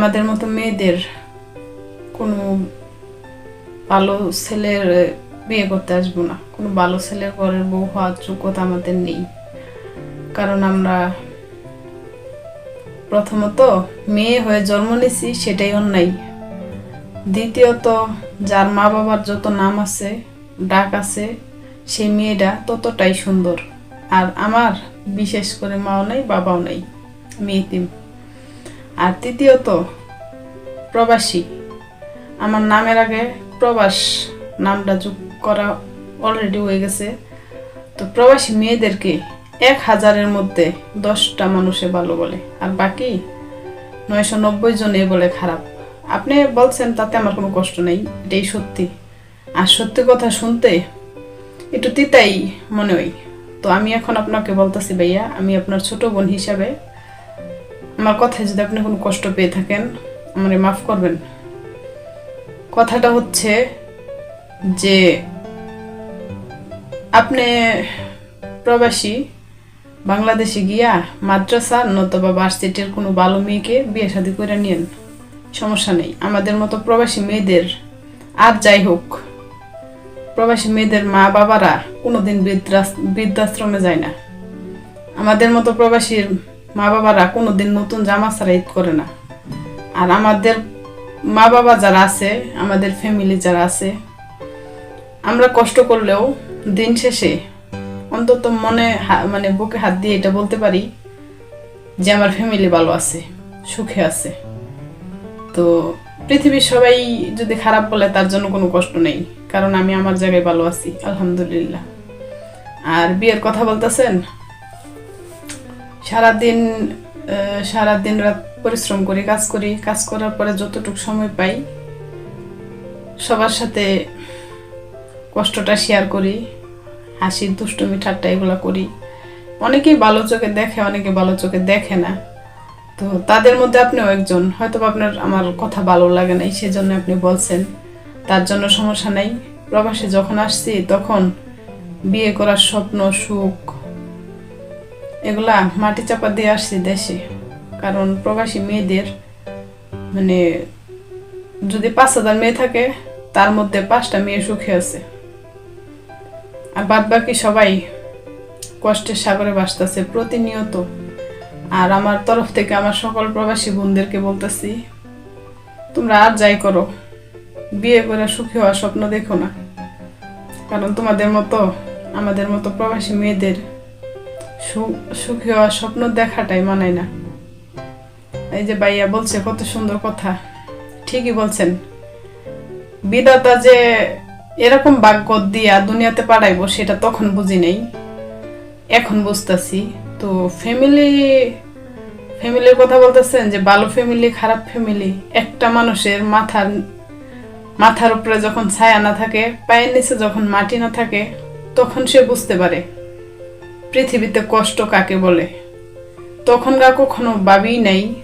আমাদের মতো মেয়েদের কোনো ভালো ছেলের বিয়ে করতে আসব না। কোনো ভালো ছেলের ঘরের বউ হওয়ার যোগ্যতা আমাদের নেই। কারণ আমরা প্রথমত মেয়ে হয়ে জন্ম নিছি সেটাই অন্যায়। দ্বিতীয়ত, যার মা বাবার যত নাম আছে, ডাক আছে, সেই মেয়েটা ততটাই সুন্দর। আর আমার বিশেষ করে মাও নেই, বাবাও নেই, মেয়ে আর তৃতীয়ত, প্রবাসী। আমার নামের আগে প্রবাস নামটা যোগ করা অলরেডি হয়ে গেছে। তো প্রবাসী মেয়েদেরকে এক হাজারের মধ্যে দশটা মানুষে ভালো বলে। আর বাকি নয়শো নব্বই জনে বলে খারাপ। আপনি বলছেন তাতে আমার কোনো কষ্ট নেই, এটাই সত্যি। আর সত্যি কথা শুনতে একটু তিতাই মনে হয়। তো আমি এখন আপনাকে বলতেছি ভাইয়া, আমি আপনার ছোট বোন হিসাবে আমার কথায় যদি আপনি কোনো কষ্ট পেয়ে থাকেন, আমারে মাফ করবেন। কথাটা হচ্ছে যে, আপনি প্রবাসী, বাংলাদেশে গিয়া মাদ্রাসা নতবা ভার্সিটির কোনো ভালো মেয়েকে বিয়ে শাদী করে নিয়েন। সমস্যা নেই। আমাদের মতো প্রবাসী মেয়েদের আর যাই হোক, প্রবাসী মেয়েদের মা বাবারা কোনোদিন বৃদ্ধাশ্রমে যায় না। আমাদের মতো প্রবাসীর মা বাবারা কোনোদিন নতুন জামা ছাড়া ঈদ করে না। আর আমাদের মা বাবা যারা আছে, আমাদের ফ্যামিলি যারা আছে, আমরা কষ্ট করলেও দিন শেষে অন্তত মনে মানে বুকে হাত দিয়ে এটা বলতে পারি যে আমার ফ্যামিলি ভালো আছে, সুখে আছে। তো পৃথিবীর সবাই যদি খারাপ বলে তার জন্য কোনো কষ্ট নেই, কারণ আমি আমার জায়গায় ভালো আছি, আলহামদুলিল্লাহ। আর বিয়ের কথা বলতেছেন? সারাদিন সারাদিন রাত পরিশ্রম করি, কাজ করি। কাজ করার পরে যতটুকু সময় পাই, সবার সাথে কষ্টটা শেয়ার করি, হাসি, দুষ্টুমি, ঠাট্টা এগুলো করি। অনেকেই ভালো চোখে দেখে, অনেকে ভালো চোখে দেখে না। তো তাদের মধ্যে আপনিও একজন। হয়তো আপনার, আমার কথা ভালো লাগে নাই, সেজন্য আপনি বলছেন। তার জন্য সমস্যা নাই। প্রবাসে যখন আসছি, তখন বিয়ে করার স্বপ্ন, সুখ এগুলা মাটি চাপা দিয়ে আসছি দেশে। কারণ প্রবাসী মেয়েদের মানে যদি পাঁচ হাজার মেয়ে থাকে, তার মধ্যে পাঁচটা মেয়ে সুখে আছে। আর বাদ বাকি সবাই কষ্টের সাগরে ভাসতেছে প্রতিনিয়ত। আর আমার তরফ থেকে আমার সকল প্রবাসী বোনদেরকে বলতেছি, তোমরা আর যাই করো। বিয়ে করে সুখী হওয়ার স্বপ্ন দেখো না। কারণ তোমাদের মতো, আমাদের মতো প্রবাসী মেয়েদের সুখী হওয়ার স্বপ্ন দেখাটাই মানায় না। এই যে ভাইয়া বলছে, কত সুন্দর কথা। ঠিকই বলছেন। বিধাতা যে এরকম ভাগ্য দিয়া দুনিয়াতে পাঠাইবো সেটা তখন বুঝি নেই। এখন বুঝতেছি। তো ফ্যামিলি ফ্যামিলির কথা বলতেছেন যে, ভালো ফ্যামিলি খারাপ ফ্যামিলি একটা মানুষের মাথার মাথার উপরে যখন ছায়া না থাকে, পায়ের নিচে যখন মাটি না থাকে, তখন সে বুঝতে পারে। পৃথিবীতে কষ্ট কাকে বলে? তখন তখনকার কখনো ভাবি নাই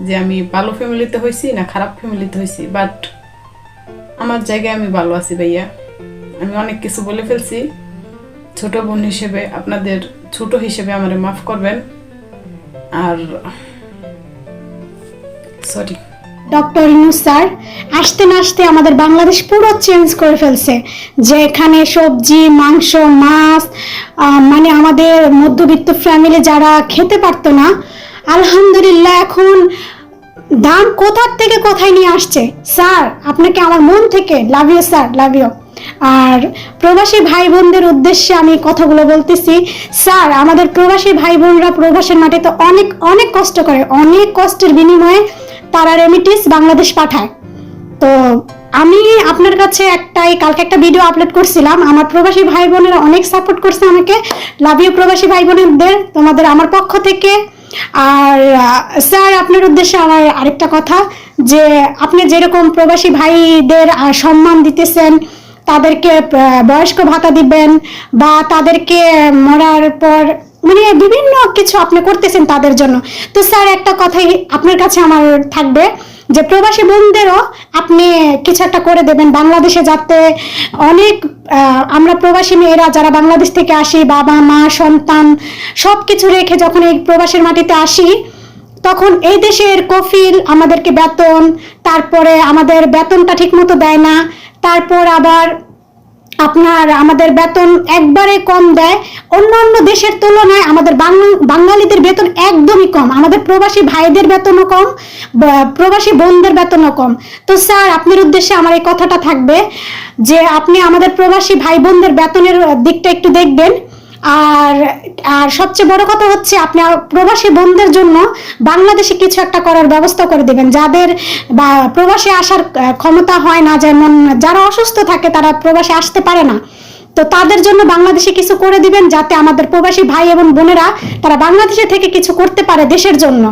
যে আমি ভালো ফ্যামিলিতে হয়েছি না খারাপ ফ্যামিলিতে হয়েছি বাট আমার জায়গায় আমি ভালো আছি ভাইয়া। আমি অনেক কিছু বলে ফেলছি। ছোট বোন হিসেবে আপনাদের ছোট হিসেবে আমারে মাফ করবেন। আর সরি ডক্টর ইউনুস স্যার, আসতে না আসতে আমাদের বাংলাদেশ পুরো চেঞ্জ করে ফেলছে। যে এখানে সবজি, মাংস, মাছ মানে আমাদের মধ্যবিত্ত ফ্যামিলি যারা খেতে পারতো না, আলহামদুলিল্লাহ এখন দাম কোথার থেকে কোথায় নিয়ে আসছে? স্যার, আপনাকে আমার মন থেকে love you sir love you আর প্রবাসী ভাই বোনদের উদ্দেশ্যে আমি কথাগুলো বলতেছি, স্যার, আমাদের প্রবাসী ভাই বোনরা প্রবাসের মাটিতে অনেক অনেক কষ্ট করে, অনেক কষ্টের বিনিময়ে তারা রেমিটিস বাংলাদেশ পাঠায়। তো আমি আপনার কাছে একটাই, কালকে একটা ভিডিও আপলোড করছিলাম। আমার প্রবাসী ভাই বোনেরা অনেক সাপোর্ট করছে আমাকে। লাভ ইউ প্রবাসী ভাই বোনেদের তোমাদের আমার পক্ষ থেকে। আর স্যার আপনার উদ্দেশ্যে আমার আরেকটা কথা, যে আপনি যেরকম প্রবাসী ভাইদের সম্মান দিতেছেন, তাদেরকে বয়স্ক ভাতা দিবেন, বা তাদেরকে মরার পর মানে বিভিন্ন কিছু আপনি করতেছেন তাদের জন্য। তো স্যার, একটা কথাই আপনার কাছে আমার থাকবে যে, প্রবাসী বোনদেরও আপনি কিছু একটা করে দেবেন। বাংলাদেশে যাতে অনেক আমরা প্রবাসী মেয়েরা যারা বাংলাদেশ থেকে আসি, বাবা, মা, সন্তান সব কিছু রেখে যখন এই প্রবাসের মাটিতে আসি, তখন এই দেশের কফিল আমাদেরকে বেতন, তারপরে আমাদের বেতনটা ঠিকমতো দেয় না, তারপর আবার আপনার আমাদের বেতন একবারে কম দেয়। অন্য অন্য দেশের তুলনায় আমাদের বাঙালিদের বেতন একদমই কম। আমাদের প্রবাসী ভাইদের বেতনও কম প্রবাসী বোনদের বেতনও কম। তো স্যার, আপনার উদ্দেশ্যে আমার এই কথাটা থাকবে যে, আপনি আমাদের প্রবাসী ভাই বোনদের বেতনের দিকটা একটু দেখবেন। আর আর সবচেয়ে বড় কথা হচ্ছে আপনি প্রবাসী বোনদের জন্য বাংলাদেশে কিছু একটা করার ব্যবস্থা করে দেবেন। যাদের বা প্রবাসে আসার ক্ষমতা হয় না, যেমন যারা অসুস্থ থাকে তারা প্রবাসে আসতে পারে না। তো তাদের জন্য বাংলাদেশে কিছু করে দিবেন যাতে আমাদের প্রবাসী ভাই এবং বোনেরা তারা বাংলাদেশে থেকে কিছু করতে পারে দেশের জন্য।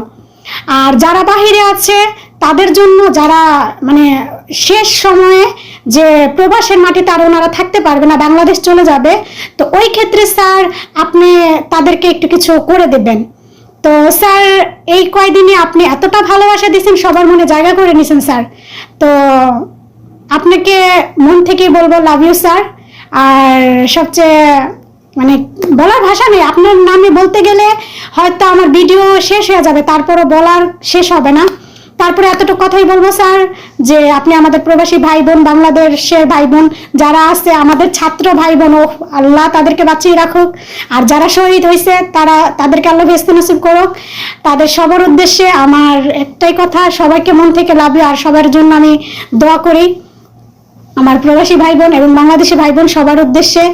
আর যারা বাহিরে আছে, তাদের জন্য যারা মানে শেষ সময়ে যে প্রবাসের মাটিতে আর ওনারা থাকতে পারবে না, বাংলাদেশ চলে যাবে। তো ওই ক্ষেত্রে স্যার আপনি তাদেরকে একটু কিছু করে দেবেন। তো স্যার, এই কয়দিনে আপনি এতটা ভালোবাসা দিয়েছেন, সবার মনে জায়গা করে নিয়েছেন স্যার। তো আপনাকে মন থেকেই বলব লাভ ইউ স্যার আর সবচেয়ে মানে বলার ভাষা নেই, আপনার নামে বলতে গেলে হয়তো আমার ভিডিও শেষ হয়ে যাবে, তারপরও বলার শেষ হবে না। তারপরে এতটুকু কথাই বলব, স্যার, যে আপনি আমাদের প্রবাসী ভাই বোন বাংলাদেশের ভাই বোন যারা আছে, আমাদের ছাত্র ভাই বোন ও আল্লাহ তাদেরকে বাঁচিয়ে রাখুক। আর যারা শহীদ হয়েছে, তারা, তাদেরকে আল্লাহ ভেস্তে নসিব করুক। তাদের সবার উদ্দেশ্যে আমার একটাই কথা, সবাইকে মন থেকে লাভ আর সবার জন্য আমি দোয়া করি। আমার প্রবাসী ভাই বোন এবং বাংলাদেশি ভাই বোন সবার উদ্দেশ্যে।